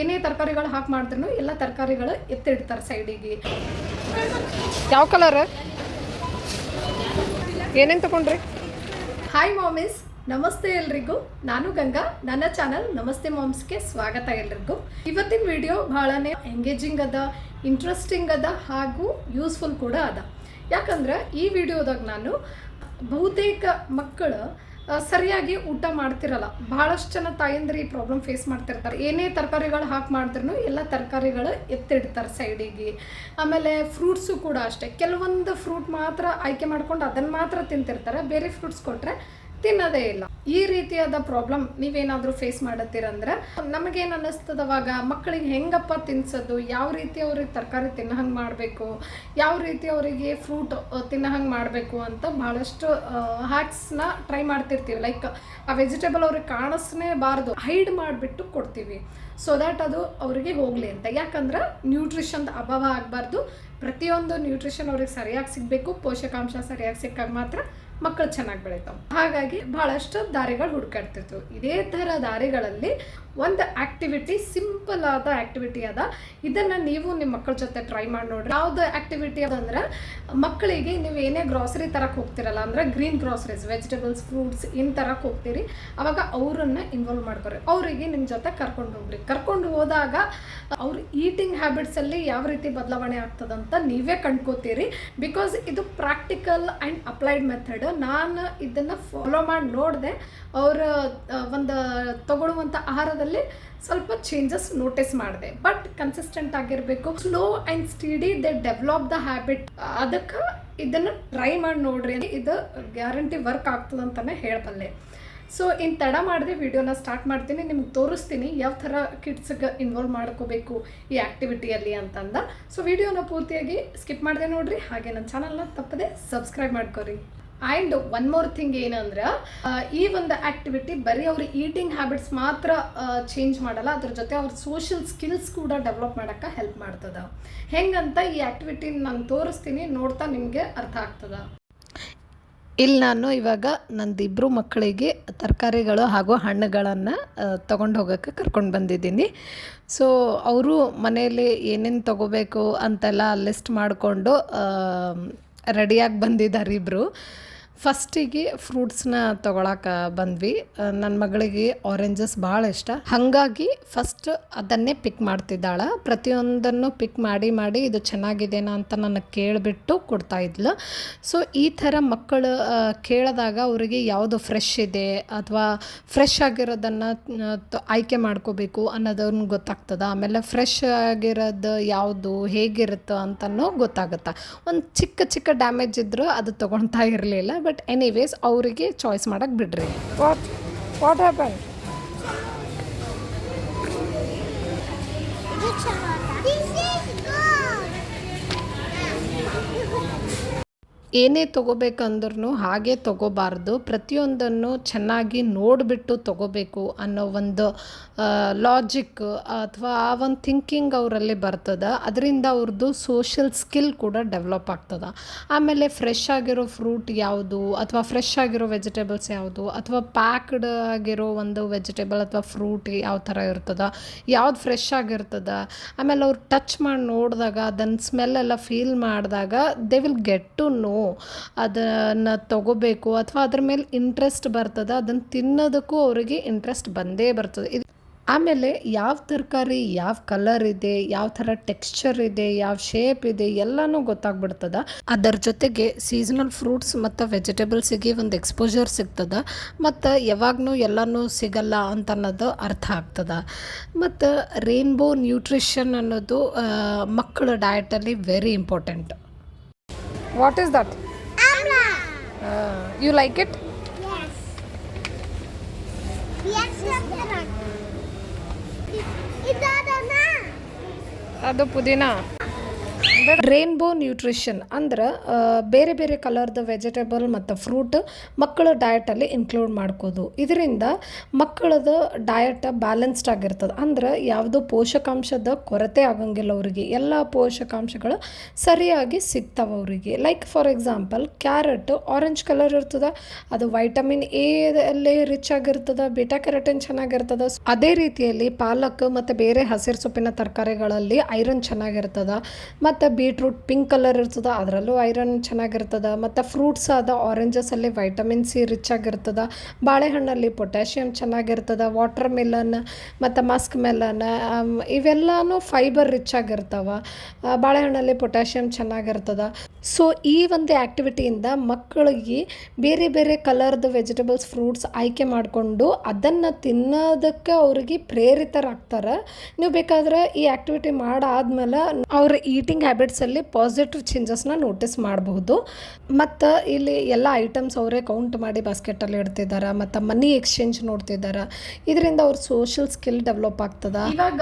ಏನೇ ತರಕಾರಿಗಳು ಹಾಕಿ ಮಾಡಿದ್ರು ಎಲ್ಲ ತರಕಾರಿಗಳು ಎತ್ತಿಡ್ತಾರೆ ಸೈಡಿಗೆ. ಯಾವ ಕಲರ್? ಏನೇನು ತಗೊಂಡ್ರಿ? ಹಾಯ್ ಮಾಮಿಸ್ ನಮಸ್ತೆ ಎಲ್ರಿಗೂ. ನಾನು ಗಂಗಾ. ನನ್ನ ಚಾನಲ್ ನಮಸ್ತೆ ಮಾಮ್ಸ್ಗೆ ಸ್ವಾಗತ ಎಲ್ರಿಗೂ. ಇವತ್ತಿನ ವಿಡಿಯೋ ಭಾಳನೇ ಎಂಗೇಜಿಂಗ್ ಅದ ಇಂಟ್ರೆಸ್ಟಿಂಗ್ ಅದ ಹಾಗೂ ಯೂಸ್ಫುಲ್ ಕೂಡ ಅದ. ಯಾಕಂದ್ರೆ ಈ ವಿಡಿಯೋದಾಗ ನಾನು ಬಹುತೇಕ ಮಕ್ಕಳು ಸರಿಯಾಗಿ ಊಟ ಮಾಡ್ತಿರಲ್ಲ. ಬಹಳಷ್ಟು ಜನ ತಾಯಂದ್ರೆ ಈ ಪ್ರಾಬ್ಲಮ್ ಫೇಸ್ ಮಾಡ್ತಿರ್ತಾರೆ. ಏನೇ ತರಕಾರಿಗಳು ಹಾಕಿ ಮಾಡಿದ್ರು ಎಲ್ಲ ತರಕಾರಿಗಳು ಎತ್ತಿಡ್ತಾರೆ ಸೈಡಿಗೆ. ಆಮೇಲೆ ಫ್ರೂಟ್ಸು ಕೂಡ ಅಷ್ಟೇ. ಕೆಲವೊಂದು ಫ್ರೂಟ್ ಮಾತ್ರ ಆಯ್ಕೆ ಮಾಡ್ಕೊಂಡು ಅದನ್ನು ಮಾತ್ರ ತಿಂತಿರ್ತಾರೆ. ಬೇರೆ ಫ್ರೂಟ್ಸ್ ಕೊಟ್ಟರೆ ತಿನ್ನೋದೇ ಇಲ್ಲ. ಈ ರೀತಿಯಾದ ಪ್ರಾಬ್ಲಮ್ ನೀವೇನಾದರೂ ಫೇಸ್ ಮಾಡತ್ತೀರಂದ್ರೆ, ನಮಗೇನು ಅನ್ನಿಸ್ತದವಾಗ ಮಕ್ಕಳಿಗೆ ಹೆಂಗಪ್ಪ ತಿನ್ಸೋದು? ಯಾವ ರೀತಿ ಅವ್ರಿಗೆ ತರಕಾರಿ ತಿನ್ನೋ ಹಂಗೆ ಮಾಡಬೇಕು? ಯಾವ ರೀತಿ ಅವರಿಗೆ ಫ್ರೂಟ್ ತಿನ್ನೋ ಹಂಗೆ ಮಾಡಬೇಕು ಅಂತ ಭಾಳಷ್ಟು ಹ್ಯಾಕ್ಸ್ನ ಟ್ರೈ ಮಾಡ್ತಿರ್ತೀವಿ. ಲೈಕ್ ಆ ವೆಜಿಟೇಬಲ್ ಅವ್ರಿಗೆ ಕಾಣಿಸ್ನೇ ಬಾರದು. ಹೈಡ್ ಮಾಡಿಬಿಟ್ಟು ಕೊಡ್ತೀವಿ. ಸೊ ದ್ಯಾಟ್ ಅದು ಅವರಿಗೆ ಹೋಗಲಿ ಅಂತ. ಯಾಕಂದ್ರೆ ನ್ಯೂಟ್ರಿಷನ್ ಅಭಾವ ಆಗಬಾರ್ದು. ಪ್ರತಿಯೊಂದು ನ್ಯೂಟ್ರಿಷನ್ ಅವ್ರಿಗೆ ಸರಿಯಾಗಿ ಸಿಗಬೇಕು. ಪೋಷಕಾಂಶ ಸರಿಯಾಗಿ ಸಿಕ್ಕಾಗ ಮಾತ್ರ ಮಕ್ಕಳು ಚೆನ್ನಾಗಿ ಬೆಳಿತಾವೆ. ಹಾಗಾಗಿ ಬಹಳಷ್ಟು ದಾರಿಗಳು ಹುಡುಕಾಡ್ತಿರ್ತೀವಿ. ಇದೇ ಥರ ದಾರಿಗಳಲ್ಲಿ ಒಂದು ಆಕ್ಟಿವಿಟಿ ಸಿಂಪಲ್ ಆದ ಆಕ್ಟಿವಿಟಿ ಅದ. ಇದನ್ನು ನೀವು ನಿಮ್ಮ ಮಕ್ಕಳ ಜೊತೆ ಟ್ರೈ ಮಾಡಿ ನೋಡ್ರಿ. ಯಾವುದು ಆಕ್ಟಿವಿಟಿ ಅದಂದ್ರೆ ಮಕ್ಕಳಿಗೆ ನೀವು ಏನೇ ಗ್ರಾಸರಿ ತರಕ್ಕೆ ಹೋಗ್ತಿರಲ್ಲ, ಅಂದ್ರೆ ಗ್ರೀನ್ ಗ್ರಾಸರೀಸ್, ವೆಜಿಟೇಬಲ್ಸ್, ಫ್ರೂಟ್ಸ್ ಇನ್ ತರಕ್ಕೆ ಹೋಗ್ತೀರಿ. ಅವಾಗ ಅವರನ್ನು ಇನ್ವಾಲ್ವ್ ಮಾಡ್ಕೊರಿ. ಅವರಿಗೆ ನಿಮ್ಮ ಜೊತೆ ಕರ್ಕೊಂಡು ಹೋಗ್ರಿ. ಕರ್ಕೊಂಡು ಹೋದಾಗ ಅವ್ರ ಈಟಿಂಗ್ ಹ್ಯಾಬಿಟ್ಸಲ್ಲಿ ಯಾವ ರೀತಿ ಬದಲಾವಣೆ ಆಗ್ತದಂತ ನೀವೇ ಕಂಡ್ಕೋತೀರಿ. ಬಿಕಾಸ್ ಇದು ಪ್ರಾಕ್ಟಿಕಲ್ ಆ್ಯಂಡ್ ಅಪ್ಲೈಡ್ ಮೆಥಡ್. ನಾನು ಇದನ್ನು ಫಾಲೋ ಮಾಡಿ ನೋಡಿದೆ, ಅವರ ಒಂದು ತಗೊಳ್ಳುವಂಥ ಆಹಾರದಲ್ಲಿ ಸ್ವಲ್ಪ ಚೇಂಜಸ್ ನೋಟಿಸ್ ಮಾಡಿದೆ. ಬಟ್ ಕನ್ಸಿಸ್ಟೆಂಟ್ ಆಗಿರಬೇಕು. Slow and steady they develop the habit ಅದಕ್ಕೆ ಇದನ್ನು ಟ್ರೈ ಮಾಡಿ ನೋಡ್ರಿ. ಇದು ಗ್ಯಾರಂಟಿ ವರ್ಕ್ ಆಗ್ತದೆ ಅಂತಲೇ ಹೇಳಬಲ್ಲೆ. ಸೊ ಇನ್ನು ತಡ ಮಾಡಿದೆ ವಿಡಿಯೋನ ಸ್ಟಾರ್ಟ್ ಮಾಡ್ತೀನಿ. ನಿಮ್ಗೆ ತೋರಿಸ್ತೀನಿ ಯಾವ ಥರ ಕಿಡ್ಸ್ಗೆ ಇನ್ವಾಲ್ವ್ ಮಾಡ್ಕೋಬೇಕು ಈ ಆ್ಯಕ್ಟಿವಿಟಿಯಲ್ಲಿ ಅಂತಂದ. ಸೊ ವಿಡಿಯೋನ ಪೂರ್ತಿಯಾಗಿ ಸ್ಕಿಪ್ ಮಾಡಿದೆ ನೋಡ್ರಿ. ಹಾಗೆ ನನ್ನ ಚಾನಲ್ನ ತಪ್ಪದೆ ಸಬ್ಸ್ಕ್ರೈಬ್ ಮಾಡ್ಕೊರಿ. ಆ್ಯಂಡ್ ಒನ್ ಮೋರ್ ಥಿಂಗ್ ಏನಂದ್ರೆ ಈ ಒಂದು ಆ್ಯಕ್ಟಿವಿಟಿ ಬರೀ ಅವ್ರ ಈಟಿಂಗ್ ಹ್ಯಾಬಿಟ್ಸ್ ಮಾತ್ರ ಚೇಂಜ್ ಮಾಡಲ್ಲ, ಅದ್ರ ಜೊತೆ ಅವ್ರ ಸೋಷಿಯಲ್ ಸ್ಕಿಲ್ಸ್ ಕೂಡ ಡೆವಲಪ್ ಮಾಡೋಕ್ಕೆ ಹೆಲ್ಪ್ ಮಾಡ್ತದೆ. ಹೆಂಗಂತ ಈ ಆ್ಯಕ್ಟಿವಿಟಿ ನಾನು ತೋರಿಸ್ತೀನಿ, ನೋಡ್ತಾ ನಿಮಗೆ ಅರ್ಥ ಆಗ್ತದೆ. ಇಲ್ಲಿ ನಾನು ಇವಾಗ ನಂದಿಬ್ಬರು ಮಕ್ಕಳಿಗೆ ತರಕಾರಿಗಳು ಹಾಗೂ ಹಣ್ಣುಗಳನ್ನು ತೊಗೊಂಡು ಹೋಗೋಕ್ಕೆ ಕರ್ಕೊಂಡು ಬಂದಿದ್ದೀನಿ. ಸೊ ಅವರು ಮನೆಯಲ್ಲಿ ಏನೇನು ತೊಗೋಬೇಕು ಅಂತೆಲ್ಲ ಲಿಸ್ಟ್ ಮಾಡಿಕೊಂಡು ರೆಡಿಯಾಗಿ ಬಂದಿದ್ದಾರೆ ಇಬ್ಬರು ಫಸ್ಟಿಗೆ ಫ್ರೂಟ್ಸ್ನ ತೊಗೊಳಕ್ಕೆ ಬಂದ್ವಿ. ನನ್ನ ಮಗಳಿಗೆ ಆರೆಂಜಸ್ ಭಾಳ ಇಷ್ಟ. ಹಾಗಾಗಿ ಫಸ್ಟ್ ಅದನ್ನೇ ಪಿಕ್ ಮಾಡ್ತಿದ್ದಾಳೆ. ಪ್ರತಿಯೊಂದನ್ನು ಪಿಕ್ ಮಾಡಿ ಮಾಡಿ ಇದು ಚೆನ್ನಾಗಿದೆನಾ ಅಂತ ನನಗೆ ಕೇಳಿಬಿಟ್ಟು ಕೊಡ್ತಾ ಇದ್ಲು. ಸೊ ಈ ಥರ ಮಕ್ಕಳು ಕೇಳಿದಾಗ ಅವರಿಗೆ ಯಾವುದು ಫ್ರೆಶ್ ಇದೆ ಅಥವಾ ಫ್ರೆಶ್ ಆಗಿರೋದನ್ನು ಆಯ್ಕೆ ಮಾಡ್ಕೋಬೇಕು ಅನ್ನೋದನ್ನು ಗೊತ್ತಾಗ್ತದ. ಆಮೇಲೆ ಫ್ರೆಶ್ ಆಗಿರೋದು ಯಾವುದು ಹೇಗಿರುತ್ತೆ ಅಂತನೂ ಗೊತ್ತಾಗುತ್ತೆ. ಒಂದು ಚಿಕ್ಕ ಚಿಕ್ಕ ಡ್ಯಾಮೇಜ್ ಇದ್ದರೂ ಅದು ತೊಗೊಳ್ತಾ ಇರಲಿಲ್ಲ. ಬಟ್ ಎನಿವೇಸ್ ಅವರಿಗೆ ಚಾಯ್ಸ್ ಮಾಡೋಕ್ಕೆ ಬಿಡ್ರಿ. ವಾಟ್ ವಾಟ್ ಹ್ಯಾಪನ್ ಏನೇ ತೊಗೋಬೇಕಂದ್ರೂ ಹಾಗೆ ತೊಗೋಬಾರ್ದು. ಪ್ರತಿಯೊಂದನ್ನು ಚೆನ್ನಾಗಿ ನೋಡಿಬಿಟ್ಟು ತೊಗೋಬೇಕು ಅನ್ನೋ ಒಂದು ಲಾಜಿಕ್ ಅಥವಾ ಆ ಒಂದು ಥಿಂಕಿಂಗ್ ಅವರಲ್ಲಿ ಬರ್ತದೆ. ಅದರಿಂದ ಅವ್ರದ್ದು ಸೋಷಿಯಲ್ ಸ್ಕಿಲ್ ಕೂಡ ಡೆವಲಪ್ ಆಗ್ತದೆ. ಆಮೇಲೆ ಫ್ರೆಶ್ ಆಗಿರೋ ಫ್ರೂಟ್ ಯಾವುದು ಅಥವಾ ಫ್ರೆಶ್ ಆಗಿರೋ ವೆಜಿಟೇಬಲ್ಸ್ ಯಾವುದು ಅಥವಾ ಪ್ಯಾಕ್ಡ್ ಆಗಿರೋ ಒಂದು ವೆಜಿಟೇಬಲ್ ಅಥವಾ ಫ್ರೂಟ್ ಯಾವ ಥರ ಇರ್ತದೆ, ಯಾವ್ದು ಫ್ರೆಶ್ ಆಗಿರ್ತದೆ, ಆಮೇಲೆ ಅವ್ರು ಟಚ್ ಮಾಡಿ ನೋಡಿದಾಗ ಅದನ್ನು ಸ್ಮೆಲ್ ಎಲ್ಲ ಫೀಲ್ ಮಾಡಿದಾಗ they will get to know ಅದನ್ನು ತಗೋಬೇಕು ಅಥವಾ ಅದ್ರ ಮೇಲೆ ಇಂಟ್ರೆಸ್ಟ್ ಬರ್ತದೆ, ಅದನ್ನು ತಿನ್ನೋದಕ್ಕೂ ಅವರಿಗೆ ಇಂಟ್ರೆಸ್ಟ್ ಬಂದೇ ಬರ್ತದೆ. ಇದು ಆಮೇಲೆ ಯಾವ ತರಕಾರಿ, ಯಾವ ಕಲರ್ ಇದೆ, ಯಾವ ಥರ ಟೆಕ್ಸ್ಚರ್ ಇದೆ, ಯಾವ ಶೇಪ್ ಇದೆ, ಎಲ್ಲನೂ ಗೊತ್ತಾಗ್ಬಿಡ್ತದ. ಅದರ ಜೊತೆಗೆ ಸೀಸನಲ್ ಫ್ರೂಟ್ಸ್ ಮತ್ತು ವೆಜಿಟೇಬಲ್ಸಿಗೆ ಒಂದು ಎಕ್ಸ್ಪೋಜರ್ ಸಿಗ್ತದ, ಮತ್ತು ಯಾವಾಗಲೂ ಎಲ್ಲನೂ ಸಿಗಲ್ಲ ಅಂತ ಅನ್ನೋದು ಅರ್ಥ ಆಗ್ತದ. ಮತ್ತು ರೇನ್ಬೋ ನ್ಯೂಟ್ರಿಷನ್ ಅನ್ನೋದು ಮಕ್ಕಳ ಡಯಟಲ್ಲಿ very important What is that? Amla. Uh, you like it? Yes. Yes, Doctor. Is that Anna? Ado Pudina. ಪುದೀನ ರೇನ್ಬೋ ನ್ಯೂಟ್ರಿಷನ್ ಅಂದ್ರೆ ಬೇರೆ ಬೇರೆ ಕಲರ್ದು ವೆಜಿಟೇಬಲ್ ಮತ್ತು ಫ್ರೂಟ್ ಮಕ್ಕಳ ಡಯಟಲ್ಲಿ ಇನ್ಕ್ಲೂಡ್ ಮಾಡ್ಕೋದು. ಇದರಿಂದ ಮಕ್ಕಳದ ಡಯಟ್ ಬ್ಯಾಲೆನ್ಸ್ಡ್ ಆಗಿರ್ತದೆ. ಅಂದ್ರೆ ಯಾವುದೋ ಪೋಷಕಾಂಶದ ಕೊರತೆ ಆಗಂಗಿಲ್ಲ ಅವರಿಗೆ. ಎಲ್ಲ ಪೋಷಕಾಂಶಗಳು ಸರಿಯಾಗಿ ಸಿಗ್ತಾವೆ ಅವರಿಗೆ. Like for example carrot orange colour ಇರ್ತದೆ, ಅದು ವೈಟಮಿನ್ ಎ ಅಲ್ಲಿ ರಿಚ್ ಆಗಿರ್ತದೆ ಬಿಟಾ ಕೆರಟಿನ್ ಚೆನ್ನಾಗಿರ್ತದೆ. ಅದೇ ರೀತಿಯಲ್ಲಿ ಪಾಲಕ್ ಮತ್ತು ಬೇರೆ ಹಸಿರು ಸೊಪ್ಪಿನ ತರಕಾರಿಗಳಲ್ಲಿ ಐರನ್ ಚೆನ್ನಾಗಿರ್ತದೆ. ಮತ್ತು ಬೀಟ್ರೂಟ್ ಪಿಂಕ್ ಕಲರ್ ಇರ್ತದೆ, ಅದರಲ್ಲೂ ಐರನ್ ಚೆನ್ನಾಗಿರ್ತದೆ, ಮತ್ತು ಫ್ರೂಟ್ಸ್ ಆದ ಆರೆಂಜಸಲ್ಲಿ ವೈಟಮಿನ್ ಸಿ ರಿಚ್ ಆಗಿರ್ತದೆ, ಬಾಳೆಹಣ್ಣಲ್ಲಿ ಪೊಟ್ಯಾಷಿಯಮ್ ಚೆನ್ನಾಗಿರ್ತದೆ ವಾಟರ್ ಮೆಲನ್ ಮತ್ತು ಮಸ್ಕ್ ಮೆಲನ್ ಇವೆಲ್ಲನೂ ಫೈಬರ್ ರಿಚ್ ಆಗಿರ್ತವೆ ಬಾಳೆಹಣ್ಣಲ್ಲಿ ಪೊಟ್ಯಾಷಿಯಮ್ ಚೆನ್ನಾಗಿರ್ತದೆ. ಸೊ ಈ ಒಂದು ಆ್ಯಕ್ಟಿವಿಟಿಯಿಂದ ಮಕ್ಕಳಿಗೆ ಬೇರೆ ಬೇರೆ ಕಲರ್ದು ವೆಜಿಟೇಬಲ್ಸ್ ಫ್ರೂಟ್ಸ್ ಆಯ್ಕೆ ಮಾಡಿಕೊಂಡು ಅದನ್ನು ತಿನ್ನೋದಕ್ಕೆ ಅವ್ರಿಗೆ ಪ್ರೇರಿತರಾಗ್ತಾರೆ. ನೀವು ಬೇಕಾದ್ರೆ ಈ ಆ್ಯಕ್ಟಿವಿಟಿ ಮಾಡಾದ್ಮೇಲೆ ಅವ್ರ ಈಟಿಂಗ್ ಹ್ಯಾಬಿಟ್ಸಲ್ಲಿ ಪಾಸಿಟಿವ್ ಚೇಂಜಸ್ನ ನೋಟಿಸ್ ಮಾಡಬಹುದು. ಮತ್ತು ಇಲ್ಲಿ ಎಲ್ಲ ಐಟಮ್ಸ್ ಅವರೇ ಕೌಂಟ್ ಮಾಡಿ ಬಾಸ್ಕೆಟಲ್ಲಿ ಇಡ್ತಿದ್ದಾರೆ ಮತ್ತು ಮನಿ ಎಕ್ಸ್ಚೇಂಜ್ ನೋಡ್ತಿದ್ದಾರೆ ಇದರಿಂದ ಅವ್ರ ಸೋಷಿಯಲ್ ಸ್ಕಿಲ್ ಡೆವಲಪ್ ಆಗ್ತದ. ಇವಾಗ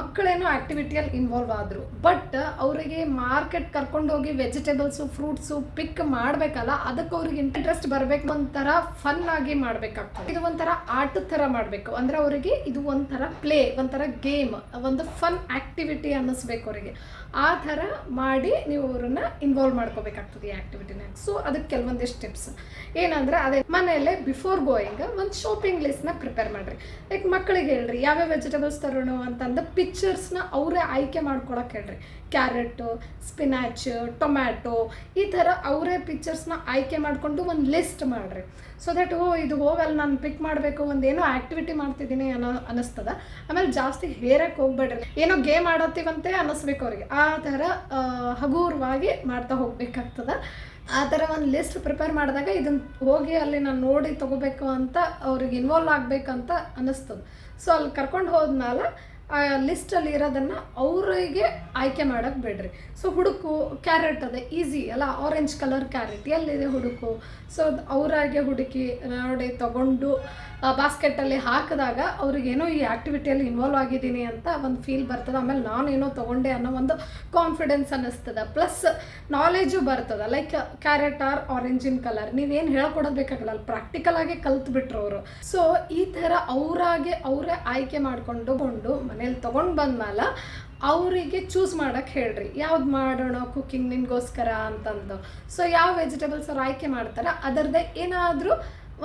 ಮಕ್ಕಳೇನೋ ಆಕ್ಟಿವಿಟಿಯಲ್ಲಿ ಇನ್ವಾಲ್ವ್ ಆದರು ಬಟ್ ಅವರಿಗೆ ಮಾರ್ಕೆಟ್ ಕರ್ಕೊಂಡು ಹೋಗಿ ವೆಜಿಟೇಬಲ್ಸು ಫ್ರೂಟ್ಸು ಪಿಕ್ ಮಾಡಬೇಕಲ್ಲ, ಅದಕ್ಕೆ ಅವ್ರಿಗೆ ಇಂಟ್ರೆಸ್ಟ್ ಬರಬೇಕು ಒಂಥರ ಫನ್ ಆಗಿ ಮಾಡಬೇಕಾಗ್ತದೆ. ಇದು ಒಂಥರ ಆಟದ ಥರ ಮಾಡಬೇಕು. ಅಂದ್ರೆ ಅವರಿಗೆ ಇದು ಒಂಥರ ಪ್ಲೇ ಒಂಥರ ಗೇಮ್ ಒಂದು ಫನ್ ಆಕ್ಟಿವಿಟಿ ಅನ್ನಿಸ್ಬೇಕು ಅವರಿಗೆ. ಆ ಥರ ಮಾಡಿ ನೀವು ಅವ್ರನ್ನ ಇನ್ವಾಲ್ವ್ ಮಾಡ್ಕೋಬೇಕಾಗ್ತದೆ ಈ ಆಕ್ಟಿವಿಟಿನ ಸೊ ಅದಕ್ಕೆ ಕೆಲವೊಂದಿಷ್ಟು ಟಿಪ್ಸ್ ಏನಂದ್ರೆ, ಅದೇ ಮನೆಯಲ್ಲೇ ಬಿಫೋರ್ ಗೋಯಿಂಗ್ ಒಂದು ಶಾಪಿಂಗ್ ಲಿಸ್ಟ್ನ ಪ್ರಿಪೇರ್ ಮಾಡಿರಿ. ಲೈಕ್ ಮಕ್ಕಳಿಗೆ ಹೇಳ್ರಿ, ಯಾವ್ಯಾವ ವೆಜಿಟೇಬಲ್ಸ್ ತರೋಣ ಅಂತಂದು ಪಿಕ್ಚರ್ಸ್ನ ಅವರೇ ಆಯ್ಕೆ ಮಾಡ್ಕೊಳಕ್ ಹೇಳ್ರಿ. ಕ್ಯಾರೆಟು ಸ್ಪಿನಾಚ್ ಟೊಮ್ಯಾಟೊ ಈ ಥರ ಅವರೇ ಪಿಕ್ಚರ್ಸ್ನ ಆಯ್ಕೆ ಮಾಡಿಕೊಂಡು ಒಂದು ಲಿಸ್ಟ್ ಮಾಡಿರಿ. ಸೊ ದಟ್ ಓ, ಇದು ಹೋಗಲ್ಲ, ನಾನು ಪಿಕ್ ಮಾಡಬೇಕು ಒಂದು ಏನೋ ಆ್ಯಕ್ಟಿವಿಟಿ ಮಾಡ್ತಿದ್ದೀನಿ ಅನ್ನೋ, ಅನ್ನಿಸ್ತದ. ಆಮೇಲೆ ಜಾಸ್ತಿ ಹೇರಕ್ಕೆ ಹೋಗ್ಬೇಡ್ರಿ. ಏನೋ ಗೇಮ್ ಆಡತ್ತೀವಂತೆ ಅನ್ನಿಸ್ಬೇಕು ಅವ್ರಿಗೆ. ಆ ಥರ ಹಗೂರವಾಗಿ ಮಾಡ್ತಾ ಹೋಗ್ಬೇಕಾಗ್ತದ. ಆ ಥರ ಒಂದು ಲಿಸ್ಟ್ ಪ್ರಿಪೇರ್ ಮಾಡಿದಾಗ ಇದನ್ನ ಹೋಗಿ ಅಲ್ಲಿ ನಾನು ನೋಡಿ ತೊಗೋಬೇಕು ಅಂತ ಅವ್ರಿಗೆ ಇನ್ವಾಲ್ವ್ ಆಗಬೇಕಂತ ಅನ್ನಿಸ್ತದೆ. ಸೊ ಅಲ್ಲಿ ಕರ್ಕೊಂಡು ಹೋದ್ಮೇಲೆ ಲಿಸ್ಟಲ್ಲಿ ಇರೋದನ್ನು ಅವರಿಗೆ ಆಯ್ಕೆ ಮಾಡೋಕ್ಕೆ ಬಿಡ್ರಿ. ಸೊ ಹುಡುಕು ಕ್ಯಾರೆಟ್ ಅದೇ ಈಸಿ ಅಲ್ಲ? ಆರೆಂಜ್ ಕಲರ್ ಕ್ಯಾರೆಟ್ ಎಲ್ಲಿದೆ ಹುಡುಕು? ಸೊ ಅವರಾಗೆ ಹುಡುಕಿ ನೋಡಿ ತೊಗೊಂಡು ಬಾಸ್ಕೆಟಲ್ಲಿ ಹಾಕಿದಾಗ ಅವ್ರಿಗೇನೋ ಈ ಆ್ಯಕ್ಟಿವಿಟಿಯಲ್ಲಿ ಇನ್ವಾಲ್ವ್ ಆಗಿದ್ದೀನಿ ಅಂತ ಒಂದು ಫೀಲ್ ಬರ್ತದೆ. ಆಮೇಲೆ ನಾನೇನೋ ತೊಗೊಂಡೆ ಅನ್ನೋ ಒಂದು ಕಾನ್ಫಿಡೆನ್ಸ್ ಅನ್ನಿಸ್ತದೆ. ಪ್ಲಸ್ ನಾಲೆಜು ಬರ್ತದೆ. ಲೈಕ್ ಕ್ಯಾರೆಟ್ ಆರ್ ಆರೆಂಜಿನ್ ಕಲರ್ ನೀವೇನು ಹೇಳ್ಕೊಡೋದು ಬೇಕಾಗಲ್ಲ. ಅಲ್ಲಿ ಪ್ರಾಕ್ಟಿಕಲ್ ಆಗಿ ಕಲ್ತ್ಬಿಟ್ರು ಅವರು. ಸೊ ಈ ಥರ ಅವರಾಗೆ ಅವರೇ ಆಯ್ಕೆ ಮಾಡಿಕೊಂಡು ಕೊಂಡು ಮನೇಲಿ ತೊಗೊಂಡು ಬಂದ್ಮೇಲೆ ಅವರಿಗೆ ಚೂಸ್ ಮಾಡೋಕ್ಕೆ ಹೇಳ್ರಿ. ಯಾವ್ದು ಮಾಡೋಣ ಕುಕ್ಕಿಂಗ್ ನಿನ್ಗೋಸ್ಕರ ಅಂತಂದು. ಸೊ ಯಾವ ವೆಜಿಟೇಬಲ್ಸ್ ಅವ್ರು ಆಯ್ಕೆ ಮಾಡ್ತಾರೆ ಅದರದ್ದೇ ಏನಾದರೂ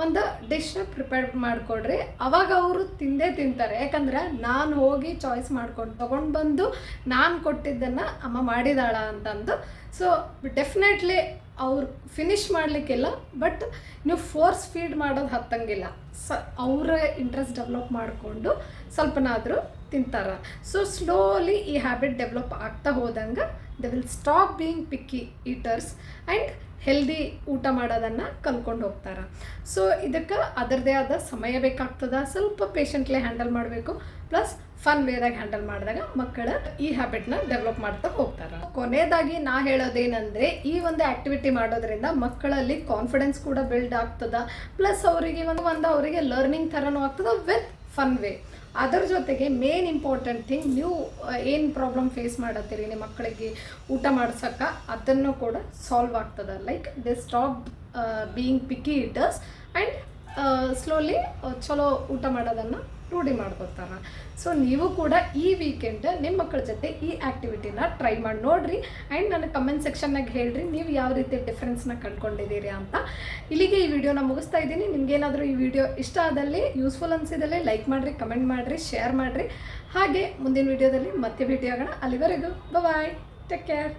ಒಂದು ಡಿಶ್ನ ಪ್ರಿಪೇರ್ ಮಾಡಿಕೊಡ್ರಿ. ಅವಾಗ ಅವರು ತಿಂದೇ ತಿಂತಾರೆ. ಯಾಕಂದ್ರೆ ನಾನು ಹೋಗಿ ಚಾಯ್ಸ್ ಮಾಡ್ಕೊಂಡು ತೊಗೊಂಡು ಬಂದು ನಾನು ಕೊಟ್ಟಿದ್ದನ್ನು ಅಮ್ಮ ಮಾಡಿದಾಳ ಅಂತಂದು. ಸೊ ಡೆಫಿನೆಟ್ಲಿ ಅವ್ರು ಫಿನಿಶ್ ಮಾಡಲಿಕ್ಕಿಲ್ಲ ಬಟ್ ನೀವು ಫೋರ್ಸ್ ಫೀಡ್ ಮಾಡೋದು ಹತ್ತಂಗಿಲ್ಲ. ಸ, ಅವರ ಇಂಟ್ರೆಸ್ಟ್ ಡೆವಲಪ್ ಮಾಡಿಕೊಂಡು ಸ್ವಲ್ಪನಾದರೂ ತಿಂತಾರೆ. ಸೊ ಸ್ಲೋಲಿ ಈ ಹ್ಯಾಬಿಟ್ ಡೆವಲಪ್ ಆಗ್ತಾ ಹೋದಂಗೆ they will stop being picky eaters and healthy ಊಟ ಮಾಡೋದನ್ನು ಕಲ್ಕೊಂಡು ಹೋಗ್ತಾರೆ. ಸೊ ಇದಕ್ಕೆ ಅದರದೇ ಆದ ಸಮಯ ಬೇಕಾಗ್ತದೆ. ಸ್ವಲ್ಪ ಪೇಷಂಟ್ಲಿ ಹ್ಯಾಂಡಲ್ ಮಾಡಬೇಕು. ಪ್ಲಸ್ ಫನ್ ವೇದಾಗ ಹ್ಯಾಂಡಲ್ ಮಾಡಿದಾಗ ಮಕ್ಕಳ ಈ ಹ್ಯಾಬಿಟ್ನ ಡೆವಲಪ್ ಮಾಡ್ತಾ ಹೋಗ್ತಾರೆ. ಕೊನೆಯದಾಗಿ ನಾ ಹೇಳೋದೇನೆಂದರೆ, ಈ ಒಂದು ಆ್ಯಕ್ಟಿವಿಟಿ ಮಾಡೋದ್ರಿಂದ ಮಕ್ಕಳಲ್ಲಿ ಕಾನ್ಫಿಡೆನ್ಸ್ ಕೂಡ ಬಿಲ್ಡ್ ಆಗ್ತದ. ಪ್ಲಸ್ ಅವರಿಗೆ ಒಂದು ಒಂದು ಅವರಿಗೆ ಲರ್ನಿಂಗ್ ಥರನೂ ಆಗ್ತದೆ ವಿತ್ ಫನ್ ವೇ ಅದರ ಜೊತೆಗೆ ಮೇನ್ ಇಂಪಾರ್ಟೆಂಟ್ ಥಿಂಗ್ ನೀವು ಏನು ಪ್ರಾಬ್ಲಮ್ ಫೇಸ್ ಮಾಡತ್ತೀರಿ ನಿಮ್ಮ ಮಕ್ಕಳಿಗೆ ಊಟ ಮಾಡ್ಸೋಕ್ಕೆ, ಅದನ್ನು ಕೂಡ ಸಾಲ್ವ್ ಆಗ್ತದೆ. Like they stop being picky eaters and slowly ಚಲೋ ಊಟ ಮಾಡೋದನ್ನು ರೂಢಿ ಮಾಡ್ಕೊತಾರೆ ಸೊ ನೀವು ಕೂಡ ಈ ವೀಕೆಂಡ್ ನಿಮ್ಮ ಮಕ್ಕಳ ಜೊತೆ ಈ ಆ್ಯಕ್ಟಿವಿಟಿನ ಟ್ರೈ ಮಾಡಿ, ನೋಡ್ರಿ. ಆ್ಯಂಡ್ ನನಗೆ ಕಮೆಂಟ್ ಸೆಕ್ಷನ್ನಾಗ ಹೇಳ್ರಿ, ನೀವು ಯಾವ ರೀತಿ ಡಿಫ್ರೆನ್ಸ್ನ ಕಂಡ್ಕೊಂಡಿದ್ದೀರಿ ಅಂತ. ಇಲ್ಲಿಗೆ ಈ ವಿಡಿಯೋನ ಮುಗಿಸ್ತಾ ಇದ್ದೀನಿ. ನಿಮ್ಗೇನಾದರೂ ಈ ವಿಡಿಯೋ ಇಷ್ಟ ಆದಲ್ಲಿ ಯೂಸ್ಫುಲ್ ಅನಿಸಿದಲ್ಲಿ ಲೈಕ್ ಮಾಡಿರಿ ಕಮೆಂಟ್ ಮಾಡಿರಿ ಶೇರ್ ಮಾಡಿರಿ. ಹಾಗೆ ಮುಂದಿನ ವಿಡಿಯೋದಲ್ಲಿ ಮತ್ತೆ ಭೇಟಿಯಾಗೋಣ. ಅಲ್ಲಿವರೆಗೂ ಬಾಯ್ ಟೇಕ್ ಕೇರ್